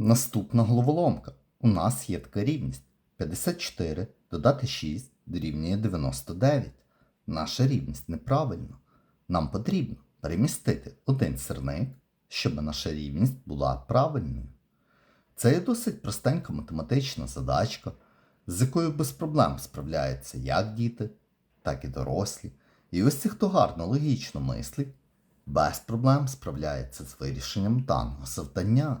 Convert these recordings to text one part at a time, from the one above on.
Наступна головоломка. У нас є така рівність. 54 додати 6 дорівнює 99. Наша рівність неправильна. Нам потрібно перемістити один сирник, щоб наша рівність була правильною. Це є досить простенька математична задачка, з якою без проблем справляються як діти, так і дорослі. І ось ці, хто гарно логічно мислить, без проблем справляється з вирішенням даного завдання.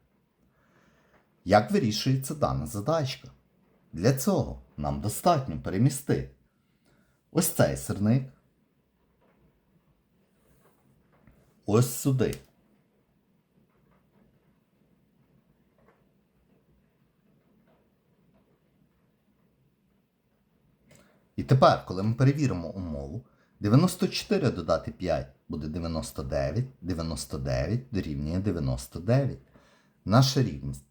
Як вирішується дана задачка? Для цього нам достатньо перемістити ось цей сирник. Ось сюди. І тепер, коли ми перевіримо умову, 94 додати 5 буде 99, 99 дорівнює 99. Наша рівність